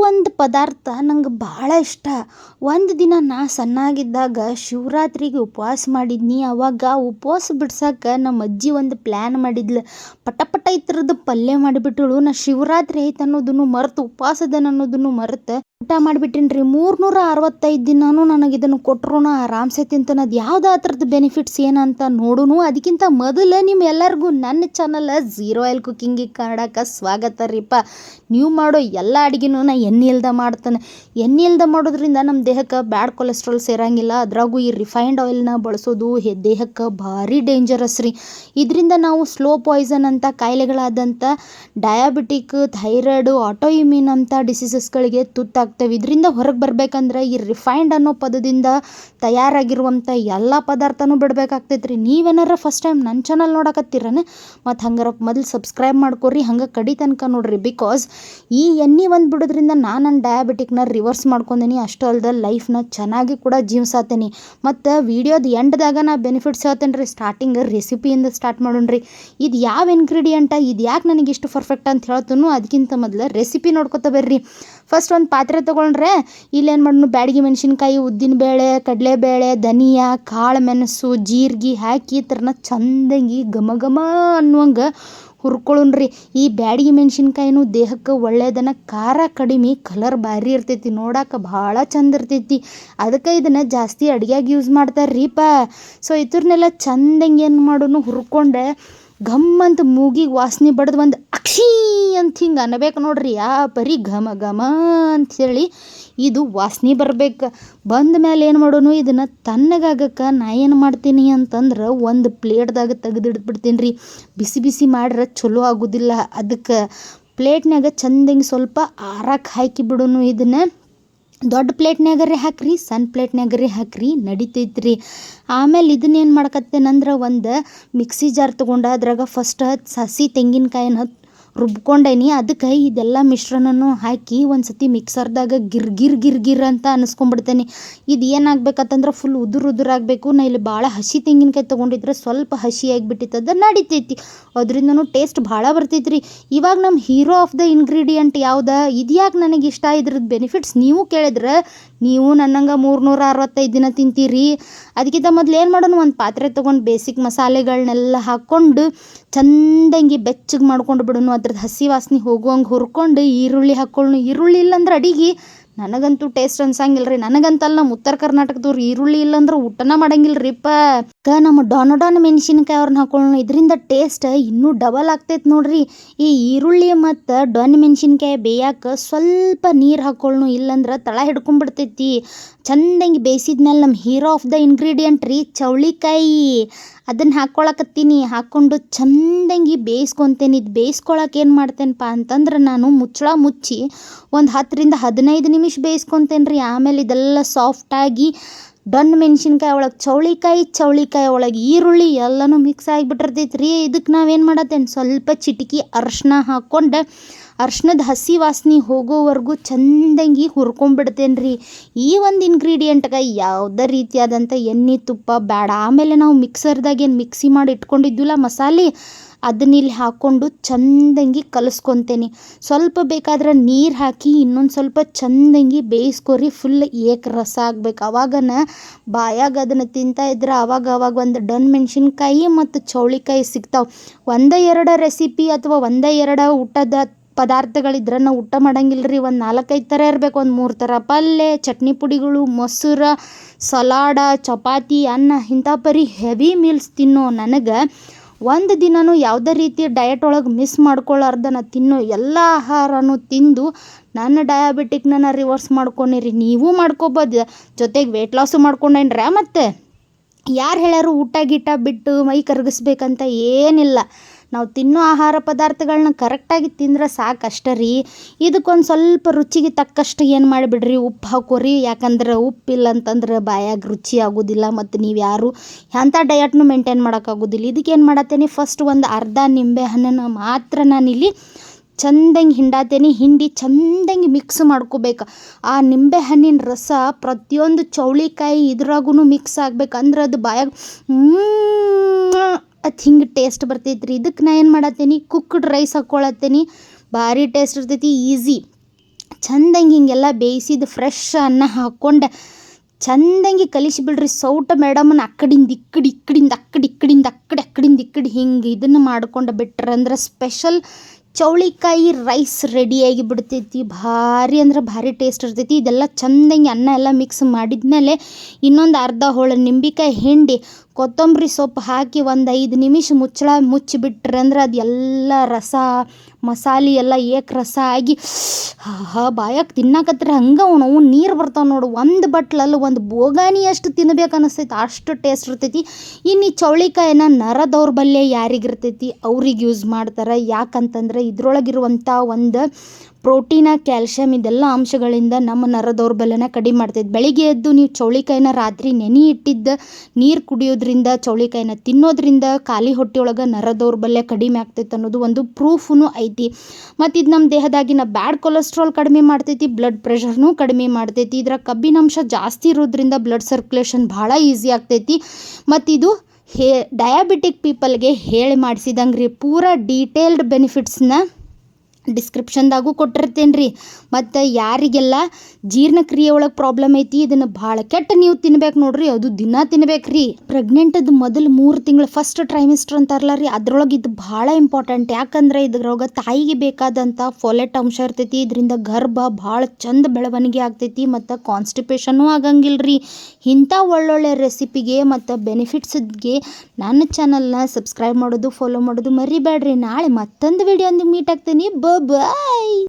ಒಂದು ಪದಾರ್ಥ ನಂಗೆ ಭಾಳ ಇಷ್ಟ. ಒಂದು ದಿನ ನಾ ಸಣ್ಣಾಗಿದ್ದಾಗ ಶಿವರಾತ್ರಿಗೆ ಉಪವಾಸ ಮಾಡಿದ್ನಿ. ಅವಾಗ ಉಪವಾಸ ಬಿಡ್ಸಕ್ಕೆ ನಮ್ಮ ಅಜ್ಜಿ ಒಂದು ಪ್ಲ್ಯಾನ್ ಮಾಡಿದ್ಲು. ಪಟ ಪಟ ಈ ಪಲ್ಯ ಮಾಡಿಬಿಟ್ಟಳು. ನಾ ಶಿವರಾತ್ರಿ ಐತೆ ಅನ್ನೋದನ್ನು ಮರೆತು ಉಪವಾಸ ಅನ್ನೋದನ್ನು ಮರೆತು ಊಟ ಮಾಡಿಬಿಟ್ಟಿನ್ರಿ. ಮೂರ್ನೂರ ಅರವತ್ತೈದು ದಿನಾನು ನನಗೆ ಇದನ್ನು ಕೊಟ್ಟರು ಆರಾಮ್ಸೆ ತಿಂತನದು. ಅದು ಯಾವ್ದು ಆ ಥರದ್ದು ಬೆನಿಫಿಟ್ಸ್ ಏನಂತ ನೋಡುನು. ಅದಕ್ಕಿಂತ ಮೊದಲು ನಿಮ್ಮ ಎಲ್ಲರಿಗೂ ನನ್ನ ಚಾನಲ್ ಝೀರೋ ಆಯಿಲ್ ಕುಕ್ಕಿಂಗಿಗೆ ಕನ್ನಡಕ್ಕೆ ಸ್ವಾಗತ ರೀಪ ನೀವು ಮಾಡೋ ಎಲ್ಲ ಅಡುಗೆನೂ ನಾ ಎಣ್ಣೆ ಇಲ್ದ ಮಾಡ್ತಾನೆ. ಎಣ್ಣೆ ಇಲ್ದ ಮಾಡೋದ್ರಿಂದ ನಮ್ಮ ದೇಹಕ್ಕೆ ಬ್ಯಾಡ್ ಕೊಲೆಸ್ಟ್ರಾಲ್ ಸೇರಂಗಿಲ್ಲ. ಅದ್ರಾಗೂ ಈ ರಿಫೈನ್ಡ್ ಆಯಿಲ್ನ ಬಳಸೋದು ದೇಹಕ್ಕೆ ಭಾರಿ ಡೇಂಜರಸ್ ರೀ. ಇದರಿಂದ ನಾವು ಸ್ಲೋ ಪಾಯ್ಸನ್ ಅಂತ ಕಾಯಿಲೆಗಳಾದಂಥ ಡಯಾಬಿಟಿಕ್ ಥೈರಾಯ್ಡು ಆಟೋ ಇಮ್ಯೂನ್ ಅಂತ ಡಿಸೀಸಸ್ಗಳಿಗೆ ತುತ್ತಾಗ್ತೇವೆ ಇದರಿಂದ ಹೊರಗೆ ಬರ್ಬೇಕಂದ್ರೆ ಈ ರಿಫೈನ್ಡ್ ಅನ್ನೋ ಪದದಿಂದ ತಯಾರಾಗಿರುವಂಥ ಎಲ್ಲ ಪದಾರ್ಥನೂ ಬಿಡ್ಬೇಕಾಗ್ತೈತೆ ರೀ ನೀವೇನಾರ ಫಸ್ಟ್ ಟೈಮ್ ನನ್ನ ಚಾನಲ್ ನೋಡಕತ್ತೀರನ? ಮತ್ತು ಹಂಗಾರ ಮೊದಲು ಸಬ್ಸ್ಕ್ರೈಬ್ ಮಾಡ್ಕೊರಿ, ಹಂಗೆ ಕಡಿ ತನಕ ನೋಡ್ರಿ. ಬಿಕಾಸ್ ಈ ಎಣ್ಣೆ ಒಂದು ಬಿಡೋದ್ರಿಂದ ನಾನು ನನ್ನ ಡಯಾಬಿಟಿಕ್ನ ರಿವರ್ಸ್ ಮಾಡ್ಕೊಂಡೀನಿ ಅಷ್ಟು ಅಲ್ಲದೆ ಲೈಫ್ನ ಚೆನ್ನಾಗಿ ಕೂಡ ಜೀವ್ಸಾತೀನಿ ಮತ್ತು ವೀಡಿಯೋದ ಎಂಡ್ದಾಗ ನಾ ಬೆನಿಫಿಟ್ಸ್ ಹೇಳ್ತೇನೆ ರೀ ಸ್ಟಾರ್ಟಿಂಗ್ ರೆಸಿಪಿಯಿಂದ ಸ್ಟಾರ್ಟ್ ಮಾಡೋಣ ರೀ ಇದು ಯಾವ ಇಂಗ್ರೀಡಿಯೆಂಟ ಇದು ಯಾಕೆ ನನಗೆ ಇಷ್ಟು ಪರ್ಫೆಕ್ಟ್ ಅಂತ ಹೇಳ್ತನು ಅದಕ್ಕಿಂತ ಮೊದಲು ರೆಸಿಪಿ ನೋಡ್ಕೊತ ಬರ್ರಿ. ಫಸ್ಟ್ ಒಂದು ಪಾತ್ರೆ ತೊಗೊಂಡ್ರೆ ಇಲ್ಲೇನು ಮಾಡೋಣ ಬ್ಯಾಡಗಿ ಮೆಣಸಿನ್ಕಾಯಿ ಉದ್ದಿನಬೇಳೆ ಕಡಲೆಬೇಳೆ, ಧನಿಯಾ, ಕಾಳು ಮೆಣಸು, ಜೀರಿಗೆ ಹಾಕಿ ಥರನ ಚಂದಂಗಿ ಘಮ ಘಮ ಅನ್ನುವಂಗೆ ಹುರ್ಕೊಳ್ಳೋಣ್ರಿ. ಈ ಬ್ಯಾಡಗಿ ಮೆಣಸಿನ್ಕಾಯಿನೂ ದೇಹಕ್ಕೆ ಒಳ್ಳೆಯದನ್ನ ಖಾರ ಕಡಿಮೆ ಕಲರ್ ಭಾರಿ ಇರ್ತೈತಿ ನೋಡಕ್ಕೆ ಭಾಳ ಚಂದ ಇರ್ತೈತಿ. ಅದಕ್ಕೆ ಇದನ್ನು ಜಾಸ್ತಿ ಅಡ್ಗ್ಯಾಗ ಯೂಸ್ ಮಾಡ್ತಾರೆ ರೀಪ ಸೊ ಇದ್ರನ್ನೆಲ್ಲ ಚಂದಂಗೆ ಏನು ಮಾಡೋನು ಹುರ್ಕೊಂಡೆ ಘಮ್ ಅಂತ ಮೂಗಿಗೆ ವಾಸನೆ ಬಡ್ದು ಒಂದು ಅಕ್ಷಿ ಅಂತ ಹಿಂಗೆ ಅನ್ಬೇಕು ನೋಡ್ರಿ. ಆ ಪರಿ ಘಮ ಘಮ ಹೇಳಿ ಇದು ವಾಸನೆ ಬರ್ಬೇಕು. ಬಂದ ಮೇಲೆ ಏನು ಮಾಡೋನು? ಇದನ್ನು ತಣ್ಣಗಾಗಕ್ಕೆ ನಾ ಏನು ಮಾಡ್ತೀನಿ ಅಂತಂದ್ರೆ ಒಂದು ಪ್ಲೇಟ್ದಾಗ ದಾಗ ಬಿಡ್ತೀನಿ ರೀ ಬಿಸಿ ಬಿಸಿ ಮಾಡ್ರೆ ಚಲೋ ಆಗೋದಿಲ್ಲ. ಅದಕ್ಕೆ ಪ್ಲೇಟ್ನಾಗ ಚಂದಂಗೆ ಸ್ವಲ್ಪ ಆರಕ್ಕೆ ಹಾಕಿ ಬಿಡೋನು ಇದನ್ನು. ದೊಡ್ಡ ಪ್ಲೇಟ್ನ್ಯಾಗರೆ ಹಾಕ್ರಿ, ಸಣ್ಣ ಹಾಕ್ರಿ ನಡಿತೈತೆ ರೀ ಆಮೇಲೆ ಇದನ್ನೇನು ಮಾಡ್ಕತ್ತೇನಂದ್ರೆ ಒಂದು ಮಿಕ್ಸಿ ಜಾರ್ ತೊಗೊಂಡು ಅದ್ರಾಗ ಫಸ್ಟ್ ಹಸಿ ತೆಂಗಿನಕಾಯಿನ ರುಬ್ಕೊಂಡೇನಿ. ಅದಕ್ಕೆ ಇದೆಲ್ಲ ಮಿಶ್ರಣನೂ ಹಾಕಿ ಒಂದು ಸತಿ ಮಿಕ್ಸರ್ದಾಗ ಗಿರ್ ಗಿರ್ ಗಿರ್ ಗಿರ್ ಅಂತ ಅನ್ನಿಸ್ಕೊಂಡ್ಬಿಡ್ತೇನೆ ಇದು ಏನಾಗಬೇಕಂತಂದ್ರೆ ಫುಲ್ ಉದುರು ಉದುರಾಗಬೇಕು ನಾ ಇಲ್ಲಿ ಭಾಳ ಹಸಿ ತೆಂಗಿನಕಾಯಿ ತೊಗೊಂಡಿದ್ರೆ ಸ್ವಲ್ಪ ಹಸಿ ಆಗಿಬಿಟ್ಟಿತ್ತದ ನಡಿತೈತಿ. ಅದರಿಂದನೂ ಟೇಸ್ಟ್ ಭಾಳ ಬರ್ತೈತೆ ರೀ ಇವಾಗ ನಮ್ಮ ಹೀರೋ ಆಫ್ ದ ಇಂಗ್ರೀಡಿಯಂಟ್ ಯಾವ್ದು? ಇದು ಯಾಕೆ ನನಗೆ ಇಷ್ಟ ಇದ್ರದ್ದು ಬೆನಿಫಿಟ್ಸ್ ನೀವು ಕೇಳಿದ್ರೆ ನೀವು ನನ್ನಂಗೆ ಮೂರ್ನೂರ ಅರವತ್ತೈದು ದಿನ ತಿಂತೀರಿ. ಅದಕ್ಕಿಂತ ಮೊದಲು ಏನು ಮಾಡೋಣ? ಒಂದು ಪಾತ್ರೆ ತೊಗೊಂಡು ಬೇಸಿಕ್ ಮಸಾಲೆಗಳನ್ನೆಲ್ಲ ಹಾಕ್ಕೊಂಡು ಚಂದಂಗಿ ಬೆಚ್ಚಗೆ ಮಾಡ್ಕೊಂಡು ಬಿಡೋನು ಅದ್ರದ್ದು ಹಸಿ ವಾಸನೆ ಹೋಗುವಂಗೆ ಹುರ್ಕೊಂಡು ಈರುಳ್ಳಿ ಹಾಕ್ಕೊಳ್ಳು ಈರುಳ್ಳಿ ಇಲ್ಲಂದ್ರೆ ಅಡಿಗೆ ನನಗಂತೂ ಟೇಸ್ಟ್ ಅನ್ಸಂಗಿಲ್ಲ ರೀ ನನಗಂತಲ್ಲ ನಮ್ಮ ಉತ್ತರ ಕರ್ನಾಟಕದವ್ರು ಈರುಳ್ಳಿ ಇಲ್ಲಂದ್ರೆ ಊಟನ ಮಾಡಂಗಿಲ್ಲ ರೀಪ್ಪ ಕ ನಮ್ಮ ಡೊನೊಡಾನ್ ಮೆಣಸಿನಕಾಯಿ ಅವ್ರನ್ನ ಹಾಕೊಳ್ಳೋಣ ಇದರಿಂದ ಟೇಸ್ಟ್ ಇನ್ನೂ ಡಬಲ್ ಆಗ್ತೈತೆ ನೋಡ್ರಿ. ಈ ಈರುಳ್ಳಿ ಮತ್ತು ಡೊನ್ ಮೆಣಸಿನ್ಕಾಯಿ ಬೇಯಕ್ಕೆ ಸ್ವಲ್ಪ ನೀರು ಹಾಕ್ಕೊಳ್ಳು ಇಲ್ಲಂದ್ರೆ ತಳ ಹಿಡ್ಕೊಂಡ್ಬಿಡ್ತೈತಿ ಚಂದಂಗೆ ಬೇಯಿಸಿದ್ಮೇಲೆ ನಮ್ಮ ಹೀರೋ ಆಫ್ ದ ಇಂಗ್ರೀಡಿಯೆಂಟ್ ರೀ, ಚೌಳಿಕಾಯಿ. ಅದನ್ನು ಹಾಕ್ಕೊಳಕತ್ತೀನಿ ಹಾಕ್ಕೊಂಡು ಚಂದಂಗಿ ಬೇಯಿಸ್ಕೊತೇನೆ. ಇದು ಬೇಯಿಸ್ಕೊಳಕ್ಕೆ ಏನು ಮಾಡ್ತೇನಪ್ಪ ಅಂತಂದ್ರೆ ನಾನು ಮುಚ್ಚಳ ಮುಚ್ಚಿ ಒಂದು ಹತ್ತರಿಂದ ಹದಿನೈದು ನಿಮಿಷ ಬೇಯಿಸ್ಕೊತೇನೆ ರೀ ಆಮೇಲೆ ಇದೆಲ್ಲ ಸಾಫ್ಟಾಗಿ ಡನ್ ಮೆಣಸಿನ್ಕಾಯಿ ಒಳಗೆ, ಚೌಳಿಕಾಯಿ ಚೌಳಿಕಾಯಿ ಒಳಗೆ, ಈರುಳ್ಳಿ ಎಲ್ಲನೂ ಮಿಕ್ಸ್ ಆಗಿಬಿಟ್ಟಿರ್ತೈತೆ ರೀ ಇದಕ್ಕೆ ನಾವೇನು ಮಾಡತ್ತೇನೆ? ಸ್ವಲ್ಪ ಚಿಟಿಕಿ ಅರ್ಶಿನ ಹಾಕ್ಕೊಂಡು ಅರ್ಶಿನದ ಹಸಿ ವಾಸನೆ ಹೋಗೋವರೆಗೂ ಚಂದಂಗಿ ಹುರ್ಕೊಂಡ್ಬಿಡ್ತೇನೆ ರೀ ಈ ಒಂದು ಇಂಗ್ರೀಡಿಯೆಂಟ್ಗೆ ಯಾವುದೇ ರೀತಿಯಾದಂಥ ಎಣ್ಣೆ, ತುಪ್ಪ ಬೇಡ ಆಮೇಲೆ ನಾವು ಮಿಕ್ಸರ್ದಾಗ ಏನು ಮಿಕ್ಸಿ ಮಾಡಿ ಇಟ್ಕೊಂಡಿದ್ವಿಲ್ಲ ಮಸಾಲೆ? ಅದನ್ನ ಇಲ್ಲಿ ಹಾಕ್ಕೊಂಡು ಚಂದಂಗಿ ಕಲಸ್ಕೊತೇನೆ. ಸ್ವಲ್ಪ ಬೇಕಾದ್ರೆ ನೀರು ಹಾಕಿ ಇನ್ನೊಂದು ಸ್ವಲ್ಪ ಚಂದಂಗಿ ಬೇಯಿಸ್ಕೊರಿ. ಫುಲ್ ಏಕ ರಸ ಆಗ್ಬೇಕು. ಅವಾಗನ ಬಾಯಾಗ ಅದನ್ನು ತಿಂತಾ ಇದ್ರೆ ಅವಾಗ ಅವಾಗ ಒಂದು ಡನ್ ಮೆಣಸಿನ್ಕಾಯಿ ಮತ್ತು ಚೌಳಿಕಾಯಿ ಸಿಗ್ತಾವೆ. ಒಂದೇ ಎರಡು ರೆಸಿಪಿ ಅಥವಾ ಒಂದೇ ಎರಡು ಊಟದ ಪದಾರ್ಥಗಳಿದ್ರೆ ನಾವು ಊಟ ಮಾಡಂಗಿಲ್ಲ ರೀ ಒಂದು ನಾಲ್ಕೈದು ಥರ ಇರಬೇಕು, ಒಂದು ಮೂರು ಥರ ಪಲ್ಯ ಚಟ್ನಿ ಪುಡಿಗಳು, ಮೊಸರು, ಸಲಾಡ, ಚಪಾತಿ, ಅನ್ನ, ಇಂಥ ಪರಿ ಹೆವಿ ಮೀಲ್ಸ್ ತಿನ್ನೋ ನನಗೆ ಒಂದು ದಿನವೂ ಯಾವುದೇ ರೀತಿ ಡಯಟ್ ಒಳಗೆ ಮಿಸ್ ಮಾಡ್ಕೊಳ್ಳಾರ್ದ ನಾ ತಿನ್ನೋ ಎಲ್ಲ ಆಹಾರನೂ ತಿಂದು ನನ್ನ ಡಯಾಬಿಟಿಕ್ನ ನಾ ರಿವರ್ಸ್ ಮಾಡ್ಕೊಂಡಿರಿ ನೀವು ಮಾಡ್ಕೊಬೋದು. ಜೊತೆಗೆ ವೆಯ್ಟ್ ಲಾಸು ಮಾಡ್ಕೊಂಡೇನ್ರ ಮತ್ತು? ಯಾರು ಹೇಳ್ಯಾರು ಊಟ ಗೀಟ ಬಿಟ್ಟು ಮೈ ಕರಗಿಸ್ಬೇಕಂತ ಏನಿಲ್ಲ. ನಾವು ತಿನ್ನೋ ಆಹಾರ ಪದಾರ್ಥಗಳನ್ನ ಕರೆಕ್ಟಾಗಿ ತಿಂದ್ರೆ ಸಾಕು ಅಷ್ಟೇ ರೀ. ಇದಕ್ಕೊಂದು ಸ್ವಲ್ಪ ರುಚಿಗೆ ತಕ್ಕಷ್ಟು ಏನು ಮಾಡಿಬಿಡ್ರಿ, ಉಪ್ಪು ಹಾಕೋರಿ. ಯಾಕಂದ್ರೆ ಉಪ್ಪು ಇಲ್ಲ ಅಂತಂದ್ರೆ ಬಾಯಾಗ ರುಚಿ ಆಗೋದಿಲ್ಲ ಮತ್ತು ನೀವು ಯಾರು ಎಂಥ ಡಯಟ್ನು ಮೇಂಟೈನ್ ಮಾಡೋಕ್ಕಾಗೋದಿಲ್ಲ ಇದಕ್ಕೆ ಏನು ಮಾಡತ್ತೇನೆ ಫಸ್ಟ್ ಒಂದು ಅರ್ಧ ನಿಂಬೆ ಹಣ್ಣನ್ನು ಮಾತ್ರ ನಾನಿಲ್ಲಿ ಚಂದಂಗೆ ಹಿಂಡಾತೇನೆ. ಹಿಂಡಿ ಚಂದಂಗೆ ಮಿಕ್ಸ್ ಮಾಡ್ಕೋಬೇಕು. ಆ ನಿಂಬೆ ಹಣ್ಣಿನ ರಸ ಪ್ರತಿಯೊಂದು ಚೌಳಿಕಾಯಿ ಇದ್ರಾಗೂ ಮಿಕ್ಸ್ ಆಗ್ಬೇಕು. ಅಂದ್ರೆ ಅದು ಬಾಯಾಗ ಅದು ಹಿಂಗೆ ಟೇಸ್ಟ್ ಬರ್ತೈತೆ ರೀ ಇದಕ್ಕೆ ನಾ ಏನು ಮಾಡತ್ತೀನಿ? ಕುಕ್ಡ್ ರೈಸ್ ಹಾಕ್ಕೊಳತ್ತೀನಿ ಭಾರಿ ಟೇಸ್ಟ್ ಇರ್ತೈತಿ ಈಸಿ ಚಂದಂಗೆ ಹಿಂಗೆಲ್ಲ ಬೇಯಿಸಿದ ಫ್ರೆಶ್ ಅನ್ನ ಹಾಕ್ಕೊಂಡು ಚಂದಂಗೆ ಕಲಿಸಿಬಿಡ್ರಿ ಸೌಟ ಮೇಡಮನ್ನ ಅಕ್ಕಡಿಂದ ಇಕ್ಕಡಿ, ಇಕ್ಕಡಿಂದ ಅಕ್ಕಡಿ ಇಕ್ಕಡಿಂದ ಅಕ್ಕಡಿ, ಅಕ್ಕಡಿಂದ ಇಕ್ಕಡಿ ಹಿಂಗೆ ಇದನ್ನು ಮಾಡ್ಕೊಂಡು ಬಿಟ್ರಂದ್ರೆ ಸ್ಪೆಷಲ್ ಚೌಳಿಕಾಯಿ ರೈಸ್ ರೆಡಿಯಾಗಿ ಬಿಡ್ತೈತಿ. ಭಾರಿ ಅಂದ್ರೆ ಭಾರಿ ಟೇಸ್ಟ್ ಇರ್ತೈತಿ. ಇದೆಲ್ಲ ಚಂದಂಗೆ ಅನ್ನ ಎಲ್ಲ ಮಿಕ್ಸ್ ಮಾಡಿದ್ಮೇಲೆ ಇನ್ನೊಂದು ಅರ್ಧ ಹೋಳು ನಿಂಬಿಕಾಯಿ ಹಿಂಡಿ ಕೊತ್ತಂಬರಿ ಸೊಪ್ಪು ಹಾಕಿ ಒಂದು ಐದು ನಿಮಿಷ ಮುಚ್ಚಳ, ಮುಚ್ಚಿಬಿಟ್ರೆ ಅಂದ್ರೆ ಅದು ಎಲ್ಲ ರಸ, ಮಸಾಲೆ ಎಲ್ಲ ಏಕ ರಸ ಆಗಿ ಹಾ ಬಾಯಕ್ಕೆ ತಿನ್ನಕತ್ರ ಹಂಗೆ ನಾವು ನೀರು ಬರ್ತಾವೆ ನೋಡು. ಒಂದು ಬಟ್ಲಲ್ಲಿ ಒಂದು ಬೋಗಾನಿ ಅಷ್ಟು ತಿನ್ಬೇಕು ಅನಿಸ್ತೈತಿ, ಅಷ್ಟು ಟೇಸ್ಟ್ ಇರ್ತೈತಿ. ಇನ್ನು ಈ ಚೌಳಿಕಾಯಿನ ನರ ದೌರ್ಬಲ್ಯ ಯಾರಿಗಿರ್ತೈತಿ ಅವ್ರಿಗೆ ಯೂಸ್ ಮಾಡ್ತಾರೆ. ಯಾಕಂತಂದ್ರೆ ಇದ್ರೊಳಗಿರುವಂಥ ಒಂದು ಪ್ರೋಟೀನ ಕ್ಯಾಲ್ಶಿಯಮ್ ಇದೆಲ್ಲ ಅಂಶಗಳಿಂದ ನಮ್ಮ ನರ ದೌರ್ಬಲ್ಯನ ಕಡಿಮೆ ಮಾಡ್ತೈತಿ. ಬೆಳಿಗ್ಗೆ ಎದ್ದು ನೀವು ಚೌಳಿಕಾಯಿನ ರಾತ್ರಿ ನೆನೆ ಇಟ್ಟಿದ್ದ ನೀರು ಕುಡಿಯೋದ್ರಿಂದ ಚೌಳಿಕಾಯಿನ ತಿನ್ನೋದ್ರಿಂದ ಖಾಲಿ ಹೊಟ್ಟೆಯೊಳಗೆ ನರ ದೌರ್ಬಲ್ಯ ಕಡಿಮೆ ಆಗ್ತೈತೆ ಅನ್ನೋದು ಒಂದು ಪ್ರೂಫೂ ಐತಿ. ಮತ್ತು ಇದು ನಮ್ಮ ದೇಹದಾಗಿನ ಬ್ಯಾಡ್ ಕೊಲೆಸ್ಟ್ರಾಲ್ ಕಡಿಮೆ ಮಾಡ್ತೈತಿ, ಬ್ಲಡ್ ಪ್ರೆಷರ್ನೂ ಕಡಿಮೆ ಮಾಡ್ತೈತಿ. ಇದರ ಕಬ್ಬಿನಾಂಶ ಜಾಸ್ತಿ ಇರೋದ್ರಿಂದ ಬ್ಲಡ್ ಸರ್ಕ್ಯುಲೇಷನ್ ಭಾಳ ಈಸಿ ಆಗ್ತೈತಿ. ಮತ್ತು ಇದು ಹೇ, ಡಯಾಬಿಟಿಕ್ ಪೀಪಲ್ಗೆ ಹೇಳಿ ಮಾಡಿಸಿದಂಗೆ ರೀ ಪೂರ ಡೀಟೇಲ್ಡ್ ಬೆನಿಫಿಟ್ಸ್ನ ಡಿಸ್ಕ್ರಿಪ್ಷನ್ದಾಗೂ ಕೊಟ್ಟಿರ್ತೇನೆ ರೀ ಮತ್ತು ಯಾರಿಗೆಲ್ಲ ಜೀರ್ಣಕ್ರಿಯೆ ಒಳಗೆ ಪ್ರಾಬ್ಲಮ್ ಐತಿ, ಇದನ್ನು ಭಾಳ ಕೆಟ್ಟ ನೀವು ತಿನ್ಬೇಕು ನೋಡ್ರಿ, ಅದು ದಿನ ತಿನ್ಬೇಕು ರೀ ಪ್ರೆಗ್ನೆಂಟದ ಮೊದಲು ಮೂರು ತಿಂಗಳು ಫಸ್ಟ್ ಟ್ರೈಮಿಸ್ಟರ್ ಅಂತಾರಲ್ಲ ರೀ, ಅದರೊಳಗೆ ಇದು ಭಾಳ ಇಂಪಾರ್ಟೆಂಟ್ ಯಾಕಂದ್ರೆ ಇದ್ರೊಳಗೆ ತಾಯಿಗೆ ಬೇಕಾದಂಥ ಫೋಲೆಟ್ ಅಂಶ ಇರ್ತೈತಿ, ಇದರಿಂದ ಗರ್ಭ ಭಾಳ ಚಂದ ಬೆಳವಣಿಗೆ ಆಗ್ತೈತಿ, ಮತ್ತು ಕಾನ್ಸ್ಟಿಪೇಷನ್ನೂ ಆಗಂಗಿಲ್ಲ ರೀ ಇಂಥ ಒಳ್ಳೊಳ್ಳೆ ರೆಸಿಪಿಗೆ ಮತ್ತು ಬೆನಿಫಿಟ್ಸ್ಗೆ ನನ್ನ ಚಾನಲ್ನ ಸಬ್ಸ್ಕ್ರೈಬ್ ಮಾಡೋದು ಫಾಲೋ ಮಾಡೋದು ಮರಿಬೇಡ್ರಿ. ನಾಳೆ ಮತ್ತೊಂದು ವಿಡಿಯೋ ಮೀಟ್ ಆಗ್ತೀನಿ. ಬ Bye-bye.